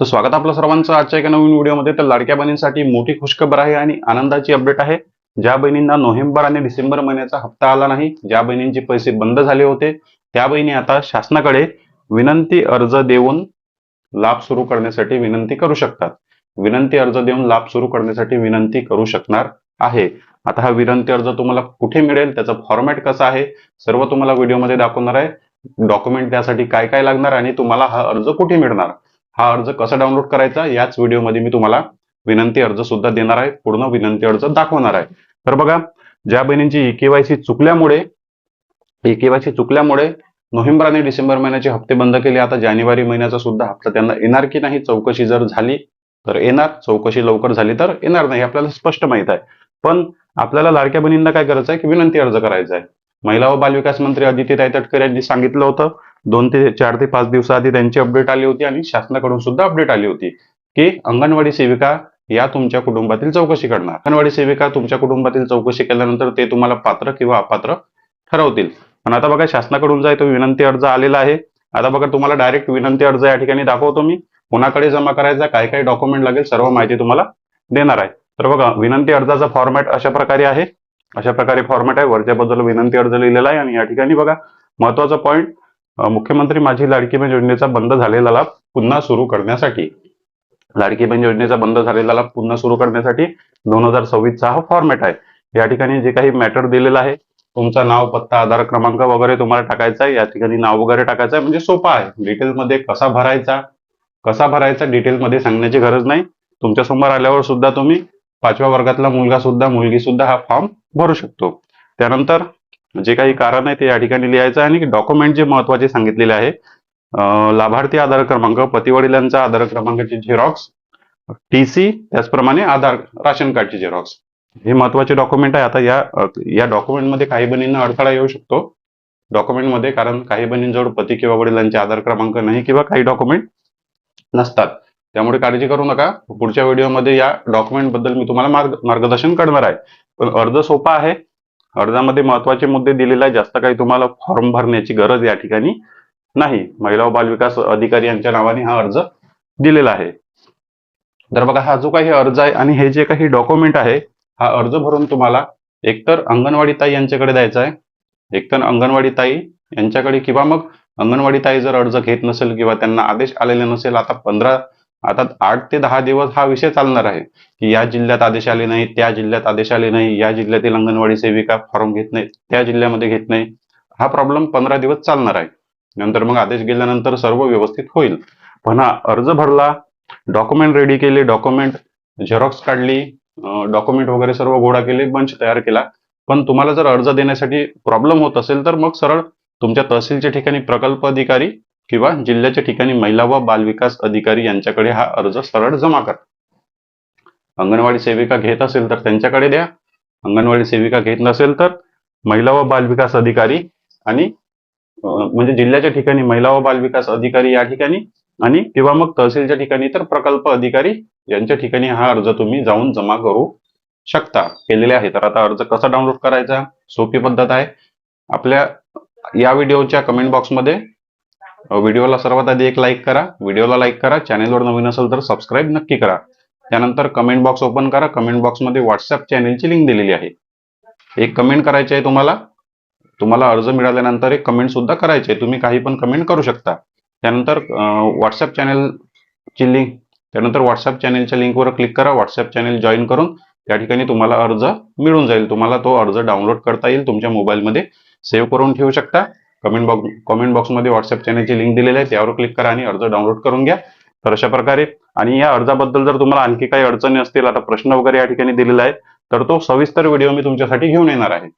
तर स्वागत आपलं सर्वांचं आजच्या एका नवीन व्हिडिओमध्ये. तर लाडक्या बहिणींसाठी मोठी खुशखबर आहे आणि आनंदाची अपडेट आहे. ज्या बहिणींना नोव्हेंबर आणि डिसेंबर महिन्याचा हप्ता आला नाही ज्या बहिणींचे पैसे बंद झाले होते त्या बहिणी आता शासनाकडे विनंती अर्ज देऊन लाभ सुरू करण्यासाठी विनंती करू शकतात. विनंती अर्ज देऊन लाभ सुरू करण्यासाठी विनंती करू शकणार आहे. आता हा विनंती अर्ज तुम्हाला कुठे मिळेल त्याचा फॉर्मॅट कसा आहे सर्व तुम्हाला व्हिडिओमध्ये दाखवणार आहे. डॉक्युमेंट त्यासाठी काय काय लागणार आणि तुम्हाला हा अर्ज कुठे मिळणार? हा अर्ज कसा डाउनलोड करायचा याच व्हिडिओमध्ये मी तुम्हाला विनंती अर्ज सुद्धा देणार आहे. पूर्ण विनंती अर्ज दाखवणार आहे. तर बघा ज्या बहिणींची ई केवायसी चुकल्यामुळे ई केवायसी चुकल्यामुळे नोव्हेंबर आणि डिसेंबर महिन्याचे हप्ते बंद केले. आता जानेवारी महिन्याचा सुद्धा हप्ता त्यांना येणार की नाही चौकशी जर झाली तर येणार चौकशी लवकर झाली तर येणार नाही आपल्याला स्पष्ट माहीत आहे. पण आपल्याला लाडक्या बहिणींना काय करायचं आहे की विनंती अर्ज करायचा आहे. महिला व बालविकास मंत्री अदितीताई तटकरे यांनी सांगितलं होतं. दोन ते चार ते पाच दिवसाआधी त्यांची अपडेट आली होती आणि शासनाकडून सुद्धा अपडेट आली होती की अंगणवाडी सेविका या तुमच्या कुटुंबातील चौकशी करणार. अंगणवाडी सेविका तुमच्या कुटुंबातील चौकशी केल्यानंतर ते तुम्हाला पात्र किंवा अपात्र ठरवतील. पण आता बघा शासनाकडून जाय तो विनंती अर्ज आलेला आहे. आता बघा तुम्हाला डायरेक्ट विनंती अर्ज या ठिकाणी दाखवतो मी. कोणाकडे जमा करायचा काय काय डॉक्युमेंट लागेल सर्व माहिती तुम्हाला देणार आहे. तर बघा विनंती अर्जाचा फॉर्मॅट अशा प्रकारे आहे. अशा प्रकारे फॉर्मॅट आहे. वरच्या बाजूला विनंती अर्ज लिहिलेला आहे आणि या ठिकाणी बघा महत्त्वाचा पॉईंट मुख्यमंत्री माझी लाडकी बहीण योजनेचा बंद झालेला लाभ पुन्हा सुरू करण्यासाठी. लाडकी बहीण योजनेचा बंद झालेला लाभ पुन्हा सुरू करण्यासाठी दोन हजार सव्वीसचा हा फॉर्मॅट आहे. या ठिकाणी जे काही मॅटर दिलेलं आहे तुमचा नाव पत्ता आधार क्रमांक वगैरे तुम्हाला टाकायचा आहे. या ठिकाणी नाव वगैरे टाकायचं आहे. म्हणजे सोपा आहे. डिटेलमध्ये कसा भरायचा कसा भरायचा डिटेलमध्ये सांगण्याची गरज नाही. तुमच्यासमोर आल्यावर सुद्धा तुम्ही पाचव्या वर्गातला मुलगा सुद्धा मुलगी सुद्धा हा फॉर्म भरू शकतो. त्यानंतर जे काही कारण आहे ते या ठिकाणी लिहायचं आहे आणि डॉक्युमेंट जे महत्त्वाचे सांगितलेले आहे लाभार्थी आधार क्रमांक पतिवडिलांचा आधार क्रमांकाची झेरॉक्स टी सी त्याचप्रमाणे आधार राशन कार्डची झेरॉक्स हे महत्त्वाचे डॉक्युमेंट आहे. आता या या डॉक्युमेंटमध्ये काही बहिणींना अडथळा येऊ शकतो. डॉक्युमेंटमध्ये कारण काही बहिणींजवळ पती किंवा वडिलांचे आधार क्रमांक नाही किंवा काही डॉक्युमेंट नसतात. त्यामुळे काळजी करू नका. पुढच्या व्हिडिओमध्ये या डॉक्युमेंटबद्दल मी तुम्हाला मार्ग मार्गदर्शन करणार आहे. पण अर्ज सोपा आहे. अर्जामध्ये महत्त्वाचे मुद्दे दिलेले आहे जास्त काही तुम्हाला फॉर्म भरण्याची गरज या ठिकाणी नाही. महिला व बालविकास अधिकारी यांच्या नावाने हा अर्ज दिलेला आहे. तर बघा हा जो काही अर्ज आहे आणि हे जे काही डॉक्युमेंट आहे हा अर्ज भरून तुम्हाला एकतर अंगणवाडी ताई यांच्याकडे द्यायचा आहे. एकतर अंगणवाडी ताई यांच्याकडे किंवा मग अंगणवाडी ताई जर अर्ज घेत नसेल किंवा त्यांना आदेश आलेले नसेल आता पंधरा आता आठ ते दहा दिवस हा विषय चालणार आहे. की या जिल्ह्यात आदेश आले नाही त्या जिल्ह्यात आदेश आले नाही या जिल्ह्यातील अंगणवाडी सेविका फॉर्म घेत नाही त्या जिल्ह्यामध्ये घेत नाही हा प्रॉब्लेम पंधरा दिवस चालणार आहे. नंतर मग आदेश गेल्यानंतर सर्व व्यवस्थित होईल. पण हा अर्ज भरला डॉक्युमेंट रेडी केले डॉक्युमेंट झेरॉक्स काढली डॉक्युमेंट वगैरे सर्व गोळा केले बंच तयार केला. पण तुम्हाला जर अर्ज देण्यासाठी प्रॉब्लेम होत असेल तर मग सरळ तुमच्या तहसीलच्या ठिकाणी प्रकल्प अधिकारी किंवा जिल्ह्याच्या ठिकाणी महिला व बालविकास अधिकारी यांच्याकडे हा अर्ज सरळ जमा करा. अंगणवाडी सेविका घेत असेल तर त्यांच्याकडे द्या. अंगणवाडी सेविका घेत नसेल तर महिला व बालविकास अधिकारी आणि म्हणजे जिल्ह्याच्या ठिकाणी महिला व बालविकास अधिकारी या ठिकाणी आणि किंवा मग तहसीलच्या ठिकाणी तर प्रकल्प अधिकारी यांच्या ठिकाणी हा अर्ज तुम्ही जाऊन जमा करू शकता. केलेले आहे. तर आता अर्ज कसा डाउनलोड करायचा? सोपी पद्धत आहे. आपल्या या व्हिडिओच्या कमेंट बॉक्समध्ये हो, व्हिडिओला सर्वात आधी एक लाईक करा व्हिडिओला लाईक करा चॅनेलवर नवीन असेल तर सबस्क्राईब नक्की करा. त्यानंतर कमेंट बॉक्स ओपन करा कमेंट बॉक्समध्ये व्हॉट्सअप चॅनेलची लिंक दिलेली आहे. एक कमेंट करायची आहे तुम्हाला तुम्हाला अर्ज मिळाल्यानंतर एक कमेंट सुद्धा करायची आहे. तुम्ही काही पण कमेंट करू शकता. त्यानंतर व्हॉट्सअप चॅनेलची लिंक त्यानंतर व्हॉट्सअप चॅनेलच्या लिंकवर क्लिक करा व्हॉट्सअप चॅनेल जॉईन करून त्या ठिकाणी तुम्हाला अर्ज मिळून जाईल. तुम्हाला तो अर्ज डाउनलोड करता येईल तुमच्या मोबाईलमध्ये सेव्ह करून ठेवू शकता. कमेंट बॉक्स कमेंट बॉक्समध्ये व्हॉट्सअप चॅनलची लिंक दिलेली आहे त्यावर क्लिक करा आणि अर्ज डाउनलोड करून घ्या. तर अशा प्रकारे आणि या अर्जाबद्दल जर तुम्हाला आणखी काही अडचणी असतील आता प्रश्न वगैरे या ठिकाणी दिलेला आहे तर तो सविस्तर व्हिडिओ मी तुमच्यासाठी घेऊन येणार आहे.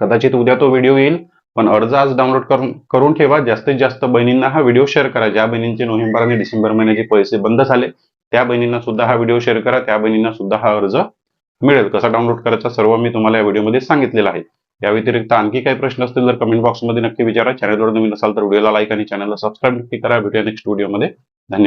कदाचित उद्या तो व्हिडिओ येईल पण अर्ज आज डाउनलोड करून करून ठेवा. जास्तीत जास्त बहिणींना हा व्हिडिओ शेअर करा. ज्या बहिणींचे नोव्हेंबर आणि डिसेंबर महिन्याचे पैसे बंद झाले त्या बहिणींना सुद्धा हा व्हिडिओ शेअर करा. त्या बहिणींना सुद्धा हा अर्ज मिळेल. कसा डाउनलोड करायचा सर्व मी तुम्हाला या व्हिडिओमध्ये सांगितलेला आहे. या व्यतिरिक्त आणखी काही प्रश्न असतील तर कमेंट बॉक्समध्ये नक्की विचारा. चॅनलवर नवीन असाल तर व्हिडिओला लाईक आणि चॅनलला सबस्क्राईब नक्की करा. भेटूया नेक्स्ट व्हिडिओमध्ये